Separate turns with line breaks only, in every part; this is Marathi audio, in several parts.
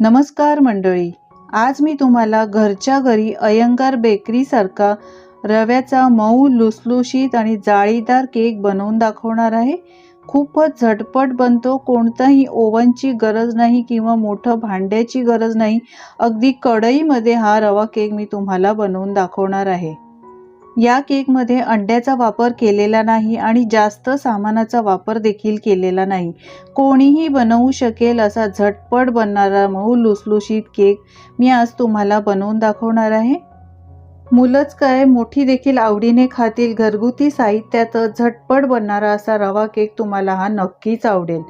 नमस्कार मंडळी आज मी तुम्हाला घरच्या घरी अयंगार बेकरीसारखा रव्याचा मऊ लुसलुशीत आणि जाळीदार केक बनवून दाखवणार आहे. खूपच झटपट बनतो कोणताही ओव्हनची गरज नाही किंवा मोठं भांड्याची गरज नाही. अगदी कढईमध्ये हा रवा केक मी तुम्हाला बनवून दाखवणार आहे. या केकमध्ये अंड्याचा वापर केलेला नाही आणि जास्त सामानाचा वापर देखील केलेला नाही. कोणीही बनवू शकेल असा झटपट बनणारा मऊ लुसलुशीत केक मी आज तुम्हाला बनवून दाखवणार आहे. मुलंच काय मोठी देखील आवडीने खातील घरगुती साहित्यातच झटपट बनणारा असा रवा केक तुम्हाला हा नक्कीच आवडेल.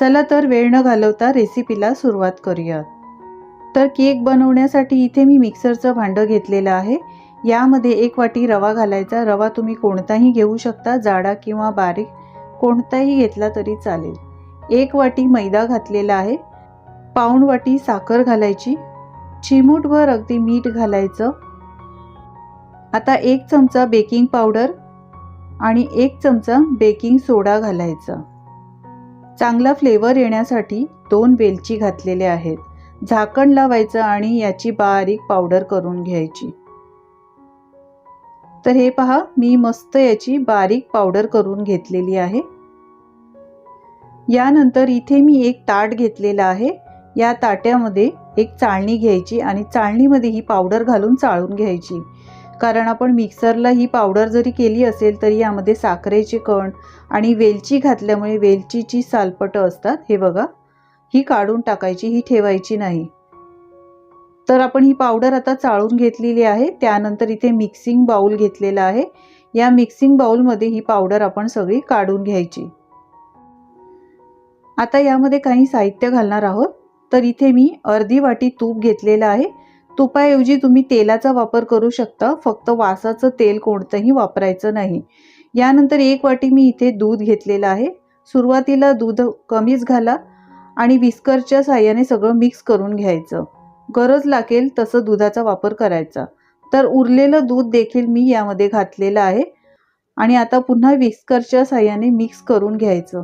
चला तर वेळ न घालवता रेसिपीला सुरुवात करूयात. तर केक बनवण्यासाठी इथे मी मिक्सरचं भांडं घेतलेलं आहे. यामध्ये एक वाटी रवा घालायचा. रवा तुम्ही कोणताही घेऊ शकता जाडा किंवा बारीक कोणताही घेतला तरी चालेल. एक वाटी मैदा घातलेला आहे. पाऊण वाटी साखर घालायची. चिमूटभर अगदी मीठ घालायचं. आता एक चमचा बेकिंग पावडर आणि एक चमचा बेकिंग सोडा घालायचा. चांगला फ्लेवर येण्यासाठी दोन वेलची घातलेले आहेत. झाकण लावायचं आणि याची बारीक पावडर करून घ्यायची. तर हे पहा मी मस्त याची बारीक पावडर करून घेतलेली आहे. यानंतर इथे मी एक ताट घेतलेला आहे. या ताट्यामध्ये एक चाळणी घ्यायची आणि चाळणीमध्ये ही पावडर घालून चाळून घ्यायची. कारण आपण मिक्सरला ही पावडर जरी केली असेल तरी यामध्ये साखरेचे कण आणि वेलची घातल्यामुळे वेलचीची सालपटं असतात. हे बघा ही काढून टाकायची ही ठेवायची नाही. तर आपण ही पावडर आता चाळून घेतलेली आहे. त्यानंतर इथे मिक्सिंग बाऊल घेतलेला आहे. या मिक्सिंग बाऊलमध्ये ही पावडर आपण सगळी काढून घ्यायची. आता यामध्ये काही साहित्य घालणार आहोत. तर इथे मी अर्धी वाटी तूप घेतलेलं आहे. तुपाऐवजी तुम्ही तेलाचा वापर करू शकता. फक्त वासाचं तेल कोणतंही वापरायचं नाही. यानंतर एक वाटी मी इथे दूध घेतलेलं आहे. सुरुवातीला दूध कमीच घाला आणि विस्करच्या साह्याने सगळं मिक्स करून घ्यायचं. गरज लागेल तसं दुधाचा वापर करायचा. तर उरलेलं दूध देखील मी यामध्ये घातलेलं आहे. आणि आता पुन्हा विस्करच्या साह्याने मिक्स करून घ्यायचं.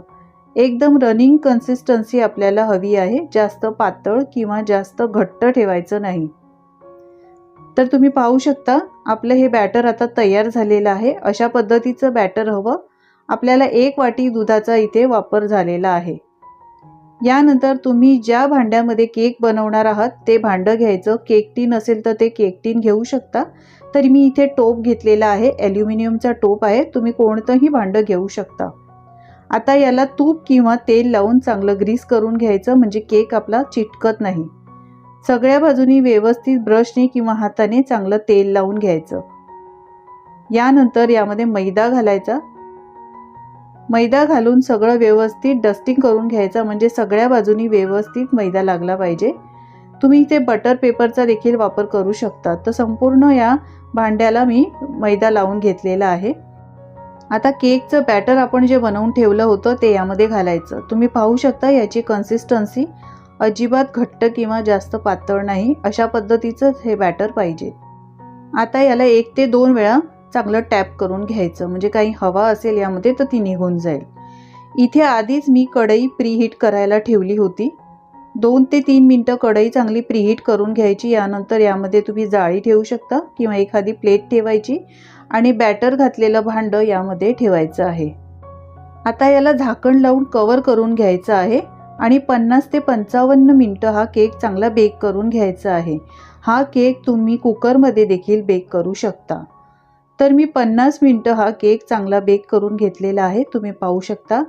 एकदम रनिंग कन्सिस्टन्सी आपल्याला हवी आहे. जास्त पातळ किंवा जास्त घट्ट ठेवायचं नाही. तर तुम्ही पाहू शकता आपलं हे बॅटर आता तयार झालेलं आहे. अशा पद्धतीचं बॅटर हवं. आपल्याला एक वाटी दुधाचा इथे वापर झालेला आहे. यानंतर तुम्ही ज्या भांड्यामध्ये केक बनवणार आहात ते भांडं घ्यायचं. केक टीन असेल तर ते केक टीन घेऊ शकता. तरी मी इथे टोप घेतलेला आहे. ॲल्युमिनियमचा टोप आहे. तुम्ही कोणतंही भांडं घेऊ शकता. आता याला तूप किंवा तेल लावून चांगलं ग्रीस करून घ्यायचं म्हणजे केक आपला चिटकत नाही. सगळ्या बाजूनी व्यवस्थित ब्रशने किंवा हाताने चांगलं तेल लावून घ्यायचं. यानंतर यामध्ये मैदा घालायचा. मैदा घालून सगळं व्यवस्थित डस्टिंग करून घ्यायचं. म्हणजे सगळ्या बाजूनी व्यवस्थित मैदा लागला पाहिजे. तुम्ही इथे बटर पेपरचा देखील वापर करू शकता. तर संपूर्ण या भांड्याला मी मैदा लावून घेतलेला आहे. आता केकचं बॅटर आपण जे बनवून ठेवलं होतं ते यामध्ये घालायचं. तुम्ही पाहू शकता याची कन्सिस्टन्सी अजिबात घट्ट किंवा जास्त पातळ नाही. अशा पद्धतीचंच हे बॅटर पाहिजे. आता याला एक ते दोन वेळा चांगलं टॅप करून घ्यायचं. म्हणजे काही हवा असेल यामध्ये तर ती निघून जाईल. इथे आधीच मी कढई प्रीहीट करायला ठेवली होती. दोन ते तीन मिनटं कढई चांगली प्रीहीट करून घ्यायची. यानंतर यामध्ये तुम्ही जाळी ठेवू शकता किंवा एखादी प्लेट ठेवायची आणि बॅटर घातलेलं भांडं यामध्ये ठेवायचं आहे. आता याला झाकण लावून कवर करून घ्यायचं आहे आणि पन्नास ते पंचावन्न मिनटं हा केक चांगला बेक करून घ्यायचा आहे. हा केक तुम्ही कुकरमध्ये देखील बेक करू शकता. तर मी पन्नास मिनटं हा केक चांगला बेक करून घेतलेला आहे. तुम्ही पाहू शकता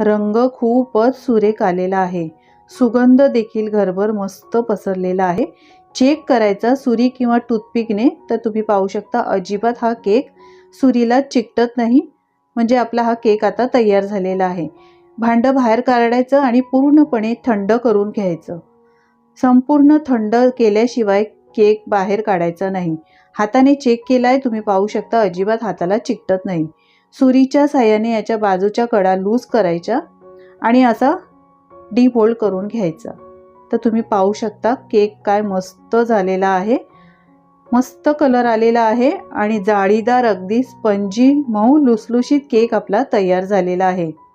रंग खूपच सुरेख आलेला आहे. सुगंध देखील घरभर मस्त पसरलेला आहे. चेक करायचा सुरी किंवा टूथपिकने तर तुम्ही पाहू शकता अजिबात हा केक सुरीला चिकटत नाही. म्हणजे आपला हा केक आता तयार झालेला आहे. भांडं बाहेर काढायचं आणि पूर्णपणे थंड करून घ्यायचं. संपूर्ण थंड केल्याशिवाय केक बाहेर काढायचा नाही. हाताने चेक केला आहे तुम्ही पाहू शकता अजिबात हाताला चिकटत नाही. सुरीच्या साह्याने याच्या बाजूच्या कडा लूज करायच्या आणि असा डीप होल्ड करून घ्यायचा. तर तुम्ही पाहू शकता केक काय मस्त झालेला आहे. मस्त कलर आलेला आहे आणि जाळीदार अगदी स्पंजी मऊ लुसलुशीत केक आपला तयार झालेला आहे.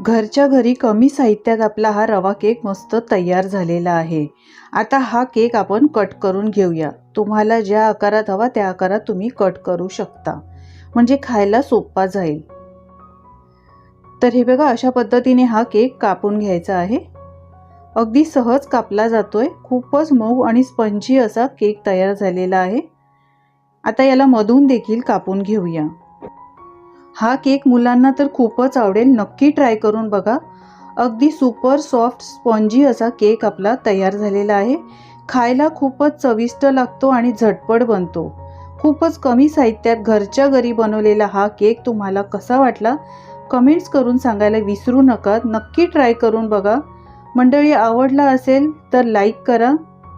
घरच्या घरी कमी साहित्यात आपला हा रवा केक मस्त तयार झालेला आहे. आता हा केक आपण कट करून घेऊया. तुम्हाला ज्या आकारात हवा त्या आकारात तुम्ही कट करू शकता. म्हणजे खायला सोपा जाईल. तर हे बघा अशा पद्धतीने हा केक कापून घ्यायचा आहे. अगदी सहज कापला जातोय. खूपच मऊ आणि स्पंजी असा केक तयार झालेला आहे. आता याला मधून देखील कापून घेऊया. हा केक मुलांना तर खूपच आवडेल. नक्की ट्राय करून बघा. अगदी सुपर सॉफ्ट स्पॉन्जी असा केक आपला तयार झालेला आहे. खायला खूपच चविष्ट लागतो आणि झटपट बनतो. खूपच कमी साहित्यात घरच्या घरी बनवलेला हा केक तुम्हाला कसा वाटला? कमेंट्स करून सांगायला विसरू नका. नक्की ट्राय करून बघा. मंडळी आवडला असेल तर लाईक करा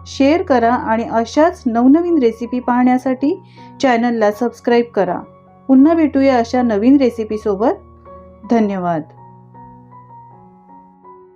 शेअर करा आणि अशाच नवनवीन रेसिपी पाहण्यासाठी चॅनलला सबस्क्राईब करा. पुन्हा भेटूया अशा नवीन रेसिपीसोबत धन्यवाद.